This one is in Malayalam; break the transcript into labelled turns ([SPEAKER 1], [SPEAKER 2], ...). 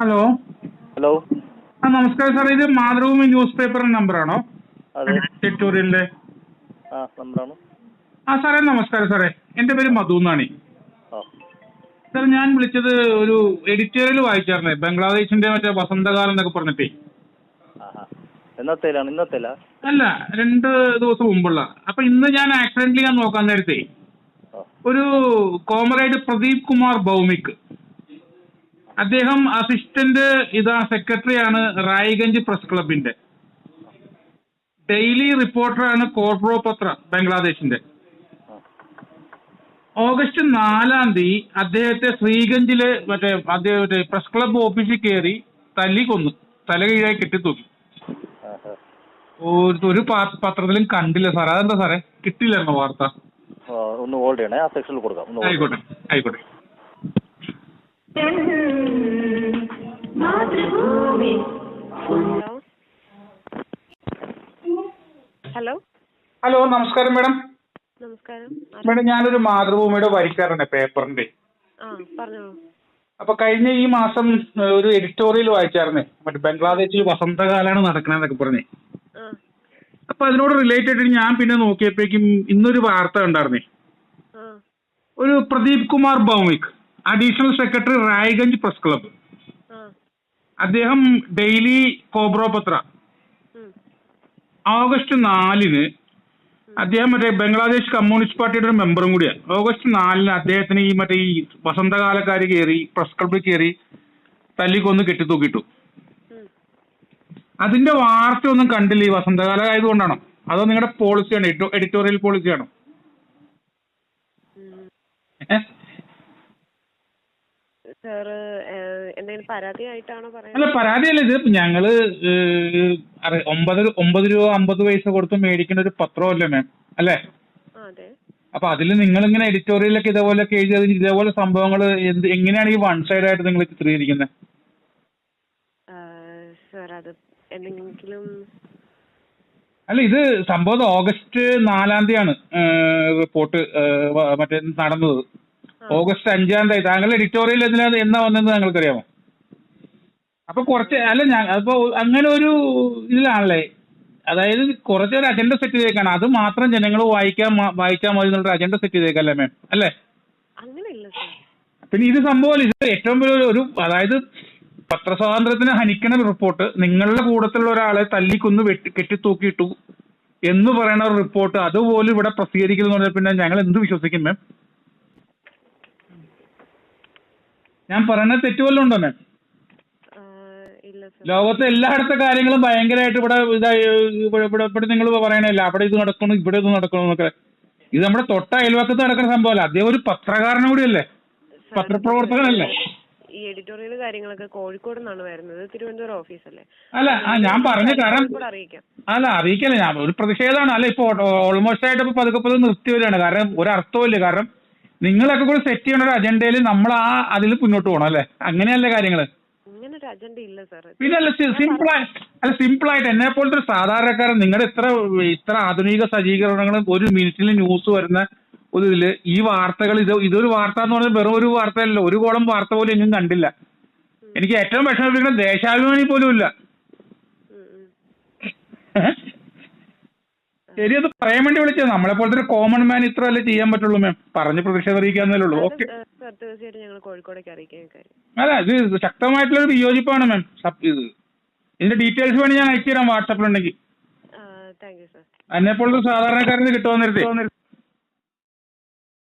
[SPEAKER 1] ഹലോ.
[SPEAKER 2] ഹലോ.
[SPEAKER 1] ആ നമസ്കാരം സാർ ഇത് മാതൃഭൂമി ന്യൂസ് പേപ്പറിന്റെ നമ്പറാണോ?
[SPEAKER 2] ആണോ
[SPEAKER 1] എഡിറ്റോറിയലിന്റെ
[SPEAKER 2] ആ
[SPEAKER 1] സാറേ നമസ്കാരം സാറേ. എന്റെ പേര് മധു എന്നാണ്. സാർ ഞാൻ വിളിച്ചത് ഒരു എഡിറ്റോറിയൽ വായിച്ചായിരുന്നേ. ബംഗ്ലാദേശിന്റെ മറ്റേ വസന്തകാലം എന്നൊക്കെ പറഞ്ഞിട്ടേ.
[SPEAKER 2] എന്നത്തേലാണ്? ഇന്നത്തേല?
[SPEAKER 1] അല്ല രണ്ട് ദിവസം മുമ്പുള്ള. അപ്പൊ ഇന്ന് ഞാൻ ആക്സിഡന്റലി ഞാൻ നോക്കാൻ നേരത്തെ. ഒരു കോമറേഡ് പ്രദീപ് കുമാർ ഭൗമിക്. അദ്ദേഹം അസിസ്റ്റന്റ് ഇതാ സെക്രട്ടറിയാണ് റായ്ഗഞ്ച് പ്രസ് ക്ലബിന്റെ. ഡെയിലി റിപ്പോർട്ടറാണ് കോർപ്രോ പത്ര ബംഗ്ലാദേശിന്റെ. ഓഗസ്റ്റ് നാലാം തീയതി അദ്ദേഹത്തെ ശ്രീഗഞ്ചിലെ മറ്റേ അദ്ദേഹം പ്രസ് ക്ലബ് ഓഫീസിൽ കയറി തല്ലി കൊന്നു. തല കീഴായി കെട്ടിത്തൂക്കി. ഒരു പത്രത്തിലും കണ്ടില്ല സാറേ. അതെന്താ സാറേ? കിട്ടില്ലായിരുന്നോ വാർത്ത?
[SPEAKER 2] ഒന്ന് ഹോൾഡ് ചെയ്യണേ. ആ സെക്ഷനിൽ കൊടുക്കാം.
[SPEAKER 1] ആയിക്കോട്ടെ. ആയിക്കോട്ടെ.
[SPEAKER 3] ഹലോ ഹലോ
[SPEAKER 1] നമസ്കാരം മേഡം
[SPEAKER 3] നമസ്കാരം?
[SPEAKER 1] മേഡം ഞാനൊരു മാതൃഭൂമിയുടെ വരിക്കാരനെ പേപ്പറിന്റെ അപ്പൊ കഴിഞ്ഞ ഈ മാസം ഒരു എഡിറ്റോറിയൽ വായിച്ചായിരുന്നേ. മറ്റേ ബംഗ്ലാദേശിൽ വസന്തകാലാണ് നടക്കുന്നതൊക്കെ പറഞ്ഞേ. അപ്പൊ അതിനോട് റിലേറ്റഡ് ഞാൻ പിന്നെ നോക്കിയപ്പോഴേക്കും ഇന്നൊരു വാർത്ത ഉണ്ടായിരുന്നേ ഒരു Pradeep Kumar Bhowmick additional secretary Raiganj press club അദ്ദേഹം ഡെയിലി കോബ്രോ പത്ര. ഓഗസ്റ്റ് നാലിന് അദ്ദേഹം മറ്റേ ബംഗ്ലാദേശ് കമ്മ്യൂണിസ്റ്റ് പാർട്ടിയുടെ ഒരു മെമ്പറും കൂടിയാണ് ഓഗസ്റ്റ് നാലിന് അദ്ദേഹത്തിന് ഈ മറ്റേ ഈ വസന്തകാലക്കാര് കയറി പ്രസ് ക്ലബിൽ കയറി തല്ലിക്കൊന്ന് കെട്ടിത്തൂക്കിട്ടു. അതിന്റെ വാർത്ത ഒന്നും കണ്ടില്ല ഈ വസന്തകാലം ആയതുകൊണ്ടാണോ അതോ നിങ്ങളുടെ പോളിസിയാണോ എഡിറ്റോറിയൽ പോളിസിയാണോ. ഏഹ്
[SPEAKER 3] സാറ് എന്തെങ്കിലും പരാതി ആയിട്ടാണോ
[SPEAKER 1] അല്ല
[SPEAKER 3] പറയുന്നത്
[SPEAKER 1] പരാതിയല്ല ഇത് ഞങ്ങൾ ഏഹ്, അറി- ഒമ്പത് ഒമ്പത് രൂപ അമ്പത് പൈസ കൊടുത്ത് മേടിക്കുന്ന ഒരു പത്രമല്ലേ മാം അല്ലേ?
[SPEAKER 3] ആ അതെ.
[SPEAKER 1] അപ്പൊ അതിൽ നിങ്ങൾ ഇങ്ങനെ എഡിറ്റോറിയലൊക്കെ ഇതേപോലെ എഴുതി അതിന് ഇതേപോലെ സംഭവങ്ങൾ എന്ത് എങ്ങനെയാണ് ഈ വൺ സൈഡ് ആയിട്ട് നിങ്ങൾ ചിത്രീകരിക്കുന്നത്
[SPEAKER 3] സാർ അത് എന്തെങ്കിലും
[SPEAKER 1] അല്ല ഇത് സംഭവം ഓഗസ്റ്റ് നാലാം തീയതിയാണ് റിപ്പോർട്ട് മറ്റേ നടന്നത്. ഓഗസ്റ്റ് അഞ്ചാം തീയതി. താങ്കളുടെ എഡിറ്റോറിയൽ എന്തിനാ എന്നാ വന്നെന്ന് താങ്കൾക്കറിയാമോ? അപ്പൊ കുറച്ച് അല്ല ഞാൻ അപ്പൊ അങ്ങനെ ഒരു ഇതിലാണല്ലേ? അതായത് കുറച്ചൊരു അജണ്ട സെറ്റ് ചെയ്തേക്കാണ്. അത് മാത്രം ജനങ്ങൾ വായിക്കാൻ വായിച്ചാൽ മതി എന്നുള്ള അജണ്ട സെറ്റ് ചെയ്തേക്കല്ലേ മാം? അല്ലേ? പിന്നെ ഇത് സംഭവം ഇത് ഏറ്റവും വലിയ ഒരു അതായത് പത്രസ്വാതന്ത്ര്യത്തിന് ഹനിക്കണ ഒരു റിപ്പോർട്ട് നിങ്ങളുടെ കൂട്ടത്തിലുള്ള ഒരാളെ തല്ലിക്കൊന്ന് വെട്ടി കെട്ടിത്തൂക്കിയിട്ടു എന്ന് പറയുന്ന ഒരു റിപ്പോർട്ട് അതുപോലും ഇവിടെ പ്രസിദ്ധീകരിക്കുന്നു പറഞ്ഞാൽ പിന്നെ ഞങ്ങൾ എന്ത് വിശ്വസിക്കും മാം? ഞാൻ പറയുന്നത് തെറ്റ് വല്ലതും ഉണ്ടോ മാം?
[SPEAKER 3] ഇല്ല
[SPEAKER 1] ലോകത്തെ എല്ലായിടത്തെ കാര്യങ്ങളും ഭയങ്കരമായിട്ട് ഇവിടെ ഇതായി ഇവിടെ ഇവിടെ നിങ്ങൾ പറയണില്ല അവിടെ ഇത് നടക്കണം ഇവിടെ ഇത് നടക്കണം എന്നൊക്കെ. ഇത് നമ്മുടെ തൊട്ട അയൽവക്കത്ത് നടക്കുന്ന സംഭവമല്ല അദ്ദേഹം ഒരു പത്രകാരനും കൂടിയല്ലേ? പത്രപ്രവർത്തകനല്ലേ?
[SPEAKER 3] ഈ എഡിറ്റോറിയൽ കാര്യങ്ങളൊക്കെ കോഴിക്കോട് നിന്നാണ് വരുന്നത് തിരുവനന്തപുരം ഓഫീസ്
[SPEAKER 1] അല്ലേ? അല്ല ആ ഞാൻ പറഞ്ഞ കാരണം അല്ല അറിയിക്കല്ല ഞാൻ ഒരു പ്രതിഷേധമാണ്. അല്ല ഇപ്പൊ ഓൾമോസ്റ്റ് ആയിട്ട് ഇപ്പൊ പതുക്കെ പതുക്കെ നിർത്തി വരികയാണ്. കാരണം ഒരു അർത്ഥമില്ല കാരണം നിങ്ങളൊക്കെ കൂടി സെറ്റ് ചെയ്യണ ഒരു അജണ്ടയിൽ നമ്മൾ ആ അതിൽ മുന്നോട്ട് പോകണം അല്ലെ? അങ്ങനെയല്ലേ കാര്യങ്ങൾ?
[SPEAKER 3] ഇങ്ങനെ ഒരു അജണ്ട ഇല്ല സാർ
[SPEAKER 1] പിന്നെ അല്ല സിമ്പിൾ അല്ല സിമ്പിൾ ആയിട്ട് എന്നെ പോലത്തെ ഒരു സാധാരണക്കാരൻ നിങ്ങളുടെ ഇത്ര ഇത്ര ആധുനിക സജ്ജീകരണങ്ങളും ഒരു മിനിറ്റിൽ ന്യൂസ് വരുന്ന ഒരു ഇതിൽ ഈ വാർത്തകൾ ഇത് ഇതൊരു വാർത്ത എന്ന് പറഞ്ഞാൽ വെറും ഒരു വാർത്തയല്ല ഒരു കോളം വാർത്ത പോലും എങ്ങും കണ്ടില്ല. എനിക്ക് ഏറ്റവും വിഷമിപ്പിക്കുന്ന ദേശാഭിമാനി പോലും ഇല്ല. ശരി അത് പറയാൻ വേണ്ടി വിളിച്ചത്. നമ്മളെ പോലത്തെ ഒരു കോമൺ മാൻ ഇത്ര അല്ലേ ചെയ്യാൻ പറ്റുള്ളൂ മാം പറഞ്ഞ് പ്രതിഷേധം അറിയിക്കാന്നല്ലേ ഉള്ളൂ. ഓക്കെ
[SPEAKER 3] അത്, ഏഹ്, സാർ തീർച്ചയായിട്ടും ഞങ്ങൾ കോഴിക്കോടേക്ക് അറിയിക്കാം കാര്യം.
[SPEAKER 1] അല്ല ഇത് ശക്തമായിട്ടുള്ള ഒരു വിയോജിപ്പാണ് മാം ഇത്. ഇതിന്റെ ഡീറ്റെയിൽസ് വേണമെങ്കിൽ ഞാൻ അയച്ചു തരാം വാട്സാപ്പിലുണ്ടെങ്കിൽ.
[SPEAKER 3] താങ്ക് യു സാർ
[SPEAKER 1] എന്നെ പോലത്തെ സാധാരണക്കാരന് കിട്ടുമെന്ന്